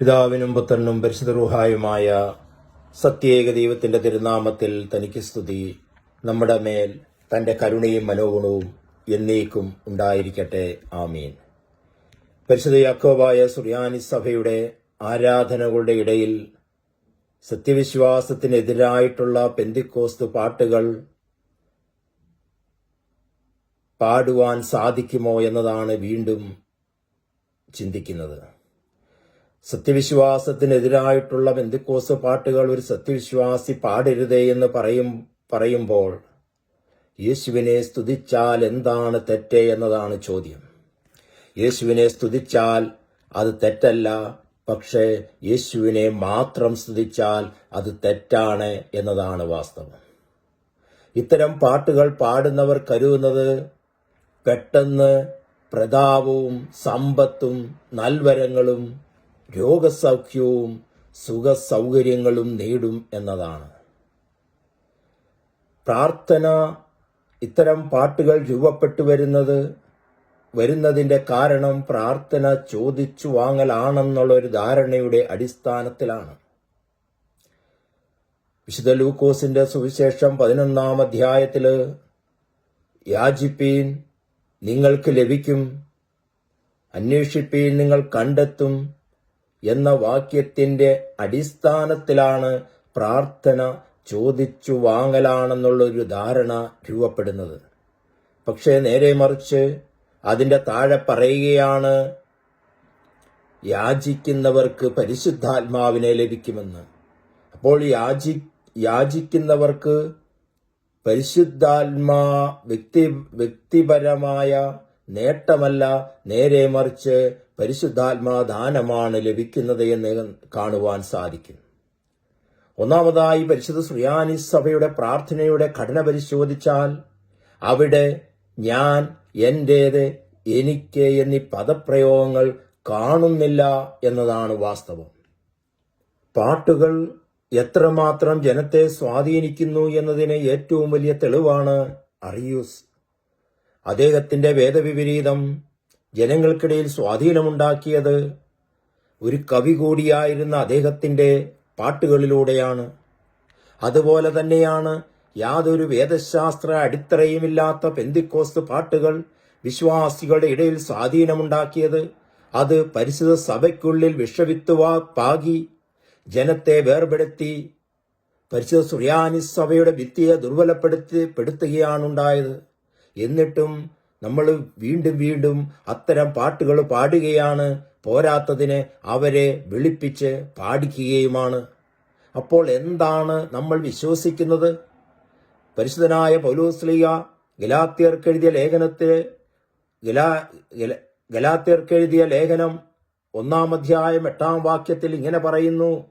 പിതാവിനും പുത്രനും പരിശുദ്ധ റൂഹായുമായ സത്യേക ദൈവത്തിന്റെ തിരുനാമത്തിൽ തനിക്ക് സ്തുതി. നമ്മുടെ മേൽ തന്റെ കരുണയും മനോഗുണവും എന്നേക്കും ഉണ്ടായിരിക്കട്ടെ. ആമീൻ. പരിശുദ്ധ യാക്കോബായ സുറിയാനി സഭയുടെ ആരാധനകളുടെ ഇടയിൽ സത്യവിശ്വാസത്തിനെതിരായിട്ടുള്ള പെന്തിക്കോസ്തു പാട്ടുകൾ പാടുവാൻ സാധിക്കുമോ എന്നതാണ് വീണ്ടും ചിന്തിക്കുന്നത്. സത്യവിശ്വാസത്തിനെതിരായിട്ടുള്ള ബന്ധുക്കോസ് പാട്ടുകൾ ഒരു സത്യവിശ്വാസി പാടരുതേ എന്ന് പറയും പറയുമ്പോൾ യേശുവിനെ സ്തുതിച്ചാൽ എന്താണ് തെറ്റ് എന്നതാണ് ചോദ്യം. യേശുവിനെ സ്തുതിച്ചാൽ അത് തെറ്റല്ല പക്ഷേ യേശുവിനെ മാത്രം സ്തുതിച്ചാൽ അത് തെറ്റാണ് എന്നതാണ് വാസ്തവം. ഇത്തരം പാട്ടുകൾ പാടുന്നവർ കരുതുന്നത് പെട്ടെന്ന് പ്രതാപവും സമ്പത്തും നൽവരങ്ങളും രോഗസൗഖ്യവും സുഖസൗകര്യങ്ങളും നേടും എന്നതാണ്. പ്രാർത്ഥന ഇത്തരം പാട്ടുകൾ രൂപപ്പെട്ടു വരുന്നത് വരുന്നതിന്റെ കാരണം പ്രാർത്ഥന ചോദിച്ചു വാങ്ങലാണെന്നുള്ള ഒരു ധാരണയുടെ അടിസ്ഥാനത്തിലാണ്. വിശുദ്ധ ലൂക്കോസിന്റെ സുവിശേഷം പതിനൊന്നാം അധ്യായത്തിൽ യാചിപ്പീൻ നിങ്ങൾക്ക് ലഭിക്കും അന്വേഷിപ്പീൻ നിങ്ങൾ കണ്ടെത്തും എന്ന വാക്യത്തിന്റെ അടിസ്ഥാനത്തിലാണ് പ്രാർത്ഥന ചോദിച്ചു വാങ്ങലാണെന്നുള്ളൊരു ധാരണ രൂപപ്പെടുന്നത്. പക്ഷേ നേരെ മറിച്ച് അതിന്റെ താഴെ പറയുകയാണ് യാചിക്കുന്നവർക്ക് പരിശുദ്ധാത്മാവിനെ ലഭിക്കുമെന്ന്. അപ്പോൾ യാചി യാചിക്കുന്നവർക്ക് പരിശുദ്ധാത്മാ വ്യക്തി വ്യക്തിപരമായ നേട്ടമല്ല. നേരെ മറിച്ച് പരിശുദ്ധാത്മാ ദാനമാണ് ലഭിക്കുന്നത് എന്ന് കാണുവാൻ സാധിക്കും. ഒന്നാമതായി പരിശുദ്ധ ശ്രീയാനി സഭയുടെ പ്രാർത്ഥനയുടെ ഘടന പരിശോധിച്ചാൽ അവിടെ ഞാൻ എന്റേത് എനിക്ക് എന്നീ പദപ്രയോഗങ്ങൾ കാണുന്നില്ല എന്നതാണ് വാസ്തവം. പാട്ടുകൾ എത്രമാത്രം ജനത്തെ സ്വാധീനിക്കുന്നു എന്നതിന് ഏറ്റവും വലിയ തെളിവാണ് അറിയൂസ്. അദ്ദേഹത്തിന്റെ വേദവിപരീതം ജനങ്ങൾക്കിടയിൽ സ്വാധീനമുണ്ടാക്കിയത് ഒരു കവി കൂടിയായിരുന്ന അദ്ദേഹത്തിന്റെ പാട്ടുകളിലൂടെയാണ്. അതുപോലെ തന്നെയാണ് യാതൊരു വേദശാസ്ത്ര അടിത്തറയുമില്ലാത്ത പെന്തിക്കോസ് പാട്ടുകൾ വിശ്വാസികളുടെ ഇടയിൽ സ്വാധീനമുണ്ടാക്കിയത്. അത് പരിശുദ്ധ സഭയ്ക്കുള്ളിൽ വിഷവിത്തുവാ പാകി ജനത്തെ വേർപെടുത്തി പരിശുദ്ധ സുറിയാനി സഭയുടെ ഭിത്തിയെ ദുർബലപ്പെടുത്തി പെടുത്തുകയാണുണ്ടായത്. എന്നിട്ടും നമ്മൾ വീണ്ടും വീണ്ടും അത്തരം പാട്ടുകൾ പാടുകയാണ്. പോരാത്തതിന് അവരെ വിളിപ്പിച്ച് പാടിക്കുകയുമാണ്. അപ്പോൾ എന്താണ് നമ്മൾ വിശ്വസിക്കുന്നത്? പരിശുദ്ധനായ പൗലോസ്ലിയ ഗലാത്യർക്കെഴുതിയ ലേഖനത്തിൽ ഗലാ ഗല- ഗലാത്യർക്കെഴുതിയ ലേഖനം ഒന്നാം അധ്യായം എട്ടാം വാക്യത്തിൽ ഇങ്ങനെ പറയുന്നു.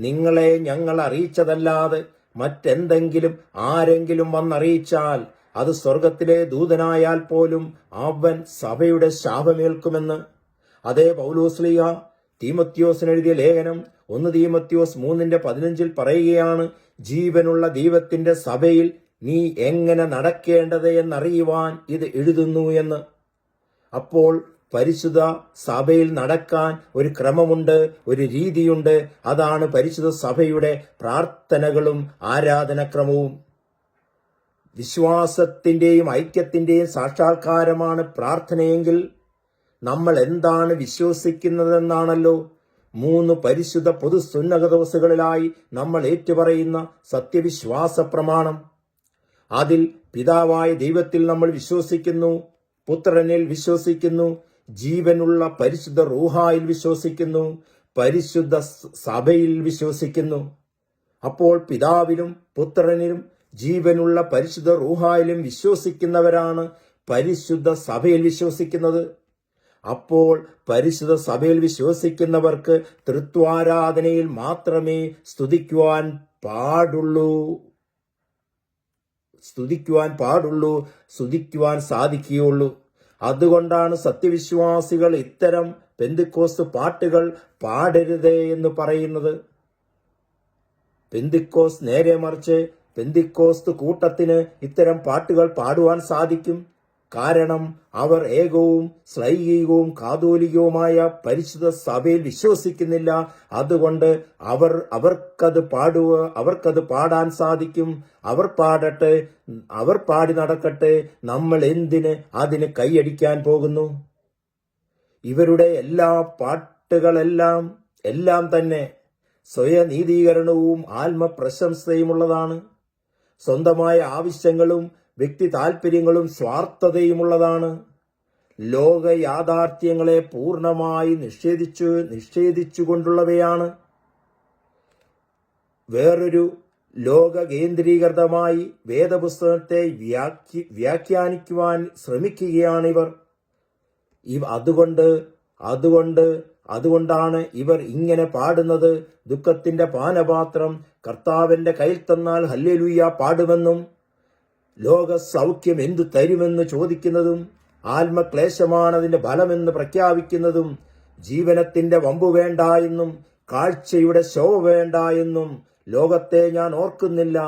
നിങ്ങളെ ഞങ്ങൾ അറിയിച്ചതല്ലാതെ മറ്റെന്തെങ്കിലും ആരെങ്കിലും വന്നറിയിച്ചാൽ അത് സ്വർഗത്തിലെ ദൂതനായാൽ പോലും അവൻ സഭയുടെ ശാപമേൽക്കുമെന്ന് അതേ പൗലോസ്ലിയ തീമത്യോസിന് എഴുതിയ ലേഖനം ഒന്ന് തീമത്യോസ് മൂന്നിന്റെ പതിനഞ്ചിൽ പറയുകയാണ് ജീവനുള്ള ദൈവത്തിന്റെ സഭയിൽ നീ എങ്ങനെ നടക്കേണ്ടത് എന്നറിയുവാൻ ഇത് എഴുതുന്നു എന്ന്. അപ്പോൾ പരിശുദ്ധ സഭയിൽ നടക്കാൻ ഒരു ക്രമമുണ്ട് ഒരു രീതിയുണ്ട്. അതാണ് പരിശുദ്ധ സഭയുടെ പ്രാർത്ഥനകളും ആരാധനക്രമവും. വിശ്വാസത്തിന്റെയും ഐക്യത്തിന്റെയും സാക്ഷാത്കാരമാണ് പ്രാർത്ഥനയെങ്കിൽ നമ്മൾ എന്താണ് വിശ്വസിക്കുന്നതെന്നാണല്ലോ? മൂന്ന് പരിശുദ്ധ പൊതു സുന്നകദോസുകളിലായി നമ്മൾ ഏറ്റുപറയുന്ന സത്യവിശ്വാസ പ്രമാണം. അതിൽ പിതാവായ ദൈവത്തിൽ നമ്മൾ വിശ്വസിക്കുന്നു പുത്രനിൽ വിശ്വസിക്കുന്നു ജീവനുള്ള പരിശുദ്ധ റൂഹായിൽ വിശ്വസിക്കുന്നു പരിശുദ്ധ സഭയിൽ വിശ്വസിക്കുന്നു. അപ്പോൾ പിതാവിലും പുത്രനിലും ജീവനുള്ള പരിശുദ്ധ റൂഹായിലും വിശ്വസിക്കുന്നവരാണ് പരിശുദ്ധ സഭയിൽ വിശ്വസിക്കുന്നത്. അപ്പോൾ പരിശുദ്ധ സഭയിൽ വിശ്വസിക്കുന്നവർക്ക് തൃത്വാരാധനയിൽ മാത്രമേ സ്തുതിക്കുവാൻ പാടുള്ളൂ. സ്തുതിക്കുവാൻ പാടുള്ളൂ സ്തുതിക്കുവാൻ സാധിക്കുകയുള്ളൂ. അതുകൊണ്ടാണ് സത്യവിശ്വാസികൾ ഇത്തരം പെന്തിക്കോസ് പാട്ടുകൾ പാടരുതേ എന്ന് പറയുന്നത്. പെന്തിക്കോസ് നേരെ മറിച്ച് പെന്തിക്കോസ്ത് കൂട്ടത്തിന് ഇത്തരം പാട്ടുകൾ പാടുവാൻ സാധിക്കും. കാരണം അവർ ഏകവും ശ്ലൈകികവും കാതോലികവുമായ പരിശുദ്ധ സഭയിൽ വിശ്വസിക്കുന്നില്ല. അതുകൊണ്ട് അവർ അവർക്കത് പാടുക അവർക്കത് പാടാൻ സാധിക്കും. അവർ പാടട്ടെ അവർ പാടി നടക്കട്ടെ. നമ്മൾ എന്തിന് അതിന് കൈയടിക്കാൻ പോകുന്നു? ഇവരുടെ എല്ലാ പാട്ടുകളെല്ലാം എല്ലാം തന്നെ സ്വയനീതീകരണവും ആത്മപ്രശംസയുമുള്ളതാണ്. സ്വന്തമായ ആവശ്യങ്ങളും വ്യക്തി താൽപ്പര്യങ്ങളും സ്വാർത്ഥതയുമുള്ളതാണ്. ലോക യാഥാർത്ഥ്യങ്ങളെ പൂർണമായി നിഷേധിച്ചു നിഷേധിച്ചുകൊണ്ടുള്ളവയാണ്. വേറൊരു ലോക കേന്ദ്രീകൃതമായി വേദപുസ്തകത്തെ വ്യാഖ്യ വ്യാഖ്യാനിക്കുവാൻ ശ്രമിക്കുകയാണിവർ. അതുകൊണ്ട് അതുകൊണ്ട് അതുകൊണ്ടാണ് ഇവർ ഇങ്ങനെ പാടുന്നത്. ദുഃഖത്തിന്റെ പാനപാത്രം കർത്താവിന്റെ കയ്യിൽ തന്നാൽ ഹല്ലേലൂയ പാടുമെന്നും ലോക സൗഖ്യം എന്തു തരുമെന്ന് ചോദിക്കുന്നതും ആത്മക്ലേശമാണ് അതിന്റെ ഫലമെന്ന് പ്രഖ്യാപിക്കുന്നതും ജീവനത്തിന്റെ വമ്പു വേണ്ട എന്നും കാഴ്ചയുടെ ശോഭ വേണ്ട എന്നും ലോകത്തെ ഞാൻ ഓർക്കുന്നില്ല.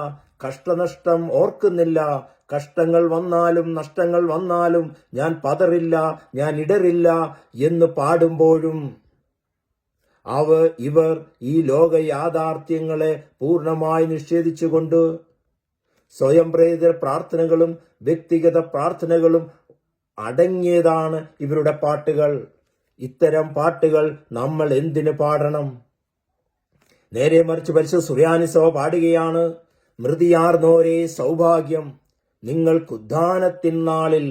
കഷ്ടനഷ്ടം ഓർക്കുന്നില്ല. കഷ്ടങ്ങൾ വന്നാലും നഷ്ടങ്ങൾ വന്നാലും ഞാൻ പതറില്ല ഞാൻ ഇടറില്ല എന്ന് പാടുമ്പോഴും അവ ഇവർ ഈ ലോക യാഥാർത്ഥ്യങ്ങളെ പൂർണമായി നിഷേധിച്ചുകൊണ്ട് സ്വയം പ്രേരിത പ്രാർത്ഥനകളും വ്യക്തിഗത പ്രാർത്ഥനകളും അടങ്ങിയതാണ് ഇവരുടെ പാട്ടുകൾ. ഇത്തരം പാട്ടുകൾ നമ്മൾ എന്തിനു പാടണം? നേരെ മറിച്ച് പരിശു സുറിയാനി പാടുകയാണ്. മൃതിയാർന്നോരേ സൗഭാഗ്യം നിങ്ങൾ നാളിൽ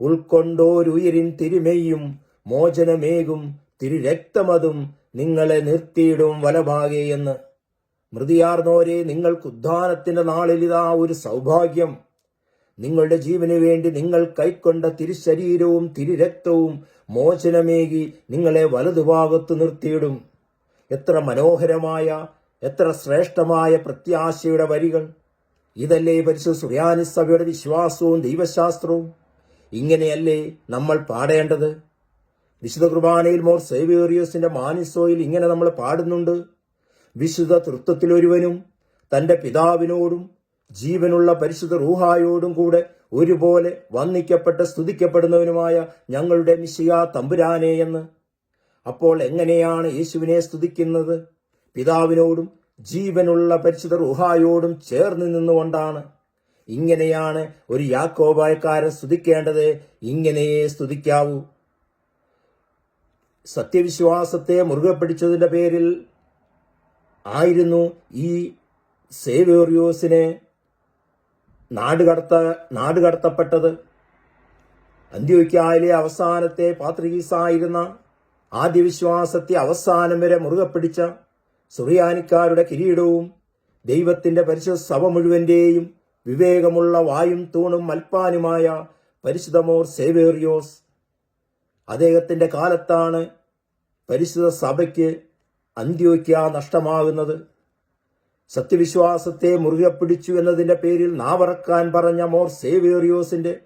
ഉൾക്കൊണ്ടോരുയിരിൻ തിരുമേയും മോചനമേകും തിരുരക്തമതും നിങ്ങളെ നിർത്തിയിടും വലഭാകെ എന്ന്. മൃതിയാർന്നോരെ നിങ്ങൾക്കുദ്ധാനത്തിന്റെ നാളിൽ ഇതാ ഒരു സൗഭാഗ്യം. നിങ്ങളുടെ ജീവന് വേണ്ടി നിങ്ങൾ കൈക്കൊണ്ട തിരുശരീരവും തിരുരക്തവും മോചനമേകി നിങ്ങളെ വലതുഭാഗത്ത് നിർത്തിയിടും. എത്ര മനോഹരമായ എത്ര ശ്രേഷ്ഠമായ പ്രത്യാശയുടെ വരികൾ. ഇതല്ലേ പരിശു സുറിയാനി സഭയുടെ വിശ്വാസവും ദൈവശാസ്ത്രവും. ഇങ്ങനെയല്ലേ നമ്മൾ പാടേണ്ടത്? വിശുദ്ധ കുർബാനയിൽ മോർ സേവിയോറിയോസിന്റെ മാനിസോയിൽ ഇങ്ങനെ നമ്മൾ പാടുന്നുണ്ട്. വിശുദ്ധ തൃത്വത്തിലൊരുവനും തന്റെ പിതാവിനോടും ജീവനുള്ള പരിശുദ്ധ റൂഹായോടും കൂടെ ഒരുപോലെ വന്നിക്കപ്പെട്ട് സ്തുതിക്കപ്പെടുന്നവനുമായ ഞങ്ങളുടെ മിശിക തമ്പുരാനെ എന്ന്. അപ്പോൾ എങ്ങനെയാണ് യേശുവിനെ സ്തുതിക്കുന്നത്? പിതാവിനോടും ജീവനുള്ള പരിശുദ്ധ റുഹായോടും ചേർന്ന് നിന്നുകൊണ്ടാണ്. ഇങ്ങനെയാണ് ഒരു യാക്കോബായക്കാരൻ സ്തുതിക്കേണ്ടത്. ഇങ്ങനെയേ സ്തുതിക്കാവൂ. സത്യവിശ്വാസത്തെ മുറുകെ പിടിച്ചതിന്റെ പേരിൽ ആയിരുന്നു ഈ സേവേറിയോസിനെ നാടുകടത്ത നാടുകടത്തപ്പെട്ടത്. അന്ത്യോയ്ക്കായിലെ അവസാനത്തെ പാത്രീസായിരുന്ന ആദ്യ വിശ്വാസത്തെ അവസാനം വരെ മുറുകെ പിടിച്ച സുറിയാനിക്കാരുടെ കിരീടവും ദൈവത്തിന്റെ പരിശുദ്ധ സഭ മുഴുവന്റെയും വിവേകമുള്ള വായും തൂണും മൽപ്പാനുമായ പരിശുദ്ധമോർ സേവേറിയോസ് അദ്ദേഹത്തിന്റെ കാലത്താണ് പരിശുദ്ധ സഭയ്ക്ക് അന്ത്യോക്യ നഷ്ടമാകുന്നത്. സത്യവിശ്വാസത്തെ മുറുകെ പിടിച്ചു എന്നതിന്റെ പേരിൽ നാവറക്കാൻ പറഞ്ഞ മോർ സേവേറിയോസിന്റെ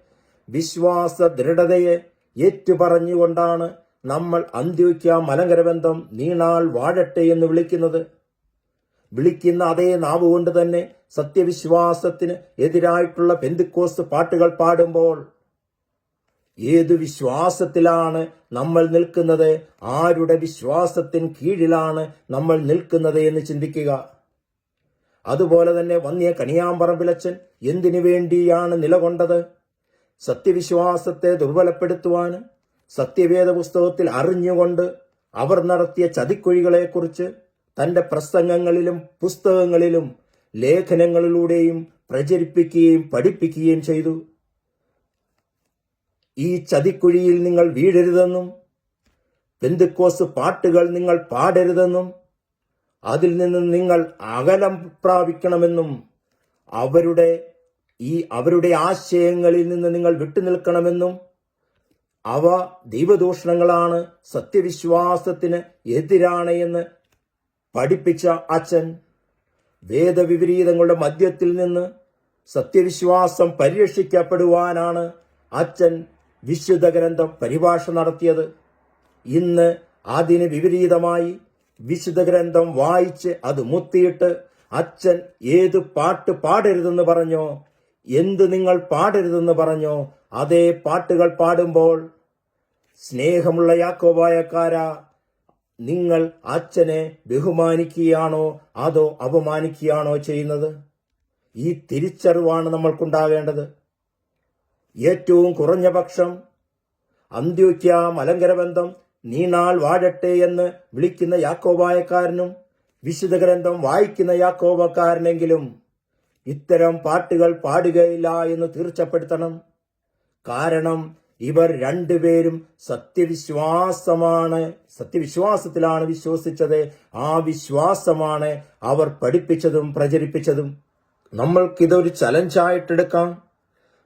വിശ്വാസ ദൃഢതയെ ഏറ്റുപറഞ്ഞുകൊണ്ടാണ് നമ്മൾ അന്ത്യോക്യ മലങ്കരബന്ധം നീണാൾ വാഴട്ടെ എന്ന് വിളിക്കുന്നത്. വിളിക്കുന്ന അതേ നാവ് കൊണ്ട് തന്നെ സത്യവിശ്വാസത്തിന് എതിരായിട്ടുള്ള പെന്തിക്കോസ് പാട്ടുകൾ പാടുമ്പോൾ ഏതു വിശ്വാസത്തിലാണ് നമ്മൾ നിൽക്കുന്നത്? ആരുടെ വിശ്വാസത്തിന് കീഴിലാണ് നമ്മൾ നിൽക്കുന്നത് എന്ന് ചിന്തിക്കുക. അതുപോലെ തന്നെ വന്നിയ കണിയാമ്പറമ്പിലച്ചൻ എന്തിനു വേണ്ടിയാണ് നിലകൊണ്ടത്? സത്യവിശ്വാസത്തെ ദുർബലപ്പെടുത്തുവാനും സത്യവേദ പുസ്തകത്തിൽ അറിഞ്ഞുകൊണ്ട് അവർ നടത്തിയ ചതിക്കുഴികളെക്കുറിച്ച് തന്റെ പ്രസംഗങ്ങളിലും പുസ്തകങ്ങളിലും ലേഖനങ്ങളിലൂടെയും പ്രചരിപ്പിക്കുകയും പഠിപ്പിക്കുകയും ചെയ്തു. ഈ ചതിക്കുഴിയിൽ നിങ്ങൾ വീഴരുതെന്നും പെന്തുക്കോസ് പാട്ടുകൾ നിങ്ങൾ പാടരുതെന്നും അതിൽ നിന്ന് നിങ്ങൾ അകലം പ്രാപിക്കണമെന്നും അവരുടെ ഈ അവരുടെ ആശയങ്ങളിൽ നിന്ന് നിങ്ങൾ വിട്ടുനിൽക്കണമെന്നും അവ ദൈവദൂഷണങ്ങളാണ് സത്യവിശ്വാസത്തിന് എതിരാണ് എന്ന് പഠിപ്പിച്ച അച്ഛൻ വേദവിപരീതങ്ങളുടെ മധ്യത്തിൽ നിന്ന് സത്യവിശ്വാസം പരിരക്ഷിക്കപ്പെടുവാനാണ് അച്ഛൻ വിശുദ്ധ ഗ്രന്ഥം പരിഭാഷ നടത്തിയത്. ഇന്ന് അതിന് വിപരീതമായി വിശുദ്ധ ഗ്രന്ഥം വായിച്ച് അത് മുത്തിയിട്ട് അച്ഛൻ ഏത് പാട്ട് പാടരുതെന്ന് പറഞ്ഞോ എന്ത് നിങ്ങൾ പാടരുതെന്ന് പറഞ്ഞോ അതേ പാട്ടുകൾ പാടുമ്പോൾ സ്നേഹമുള്ള യാക്കോബായക്കാരാ നിങ്ങൾ അച്ഛനെ ബഹുമാനിക്കുകയാണോ അതോ അപമാനിക്കുകയാണോ ചെയ്യുന്നത്? ഈ തിരിച്ചറിവാണ് നമ്മൾക്കുണ്ടാവേണ്ടത് ഏറ്റവും കുറഞ്ഞ പക്ഷം. അന്ത്യോക്യ മലങ്കരബന്ധം നീണാൾ വാഴട്ടെ എന്ന് വിളിക്കുന്ന യാക്കോബായക്കാരനും വിശുദ്ധ ഗ്രന്ഥം വായിക്കുന്ന യാക്കോബക്കാരനെങ്കിലും ഇത്തരം പാട്ടുകൾ പാടുകയില്ല എന്ന് തീർച്ചപ്പെടുത്തണം. കാരണം ഇവർ രണ്ടുപേരും സത്യവിശ്വാസമാണ്. സത്യവിശ്വാസത്തിലാണ് വിശ്വസിച്ചത്. ആ വിശ്വാസമാണ് അവർ പഠിപ്പിച്ചതും പ്രചരിപ്പിച്ചതും. നമ്മൾക്കിതൊരു ചലഞ്ചായിട്ടെടുക്കാം.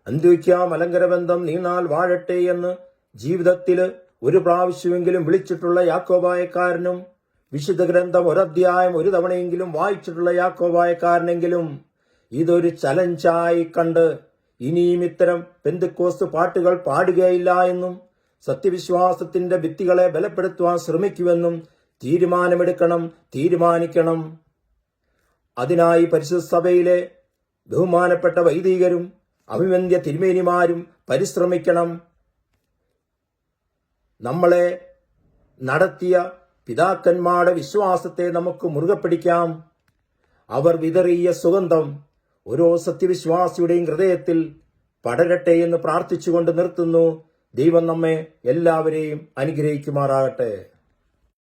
അന്ത്യോക്യ മലങ്കര ബന്ധം നീണാൽ വാഴട്ടെ എന്ന് ജീവിതത്തിൽ ഒരു പ്രാവശ്യമെങ്കിലും വിളിച്ചിട്ടുള്ള യാക്കോബായക്കാരനും വിശുദ്ധ ഗ്രന്ഥം ഒരധ്യായം ഒരു തവണയെങ്കിലും വായിച്ചിട്ടുള്ള യാക്കോബായക്കാരനെങ്കിലും ഇതൊരു ചലഞ്ചായി കണ്ട് ഇനിയും ഇത്തരം പെന്തുക്കോസ് പാട്ടുകൾ പാടുകയില്ല എന്നും സത്യവിശ്വാസത്തിന്റെ ഭിത്തികളെ ബലപ്പെടുത്തുവാൻ ശ്രമിക്കുമെന്നും തീരുമാനമെടുക്കണം തീരുമാനിക്കണം. അതിനായി പരിശുദ്ധ സഭയിലെ ബഹുമാനപ്പെട്ട വൈദികരും അഭിമന്യ തിരുമേനിമാരും പരിശ്രമിക്കണം. നമ്മളെ നടത്തിയ പിതാക്കന്മാരുടെ വിശ്വാസത്തെ നമുക്ക് മുറുകെ പിടിക്കാം. അവർ വിതറിയ സുഗന്ധം ഓരോ സത്യവിശ്വാസിയുടെയും ഹൃദയത്തിൽ പടരട്ടെ എന്ന് പ്രാർത്ഥിച്ചുകൊണ്ട് നിർത്തുന്നു. ദൈവം നമ്മെ എല്ലാവരെയും അനുഗ്രഹിക്കുമാറാകട്ടെ.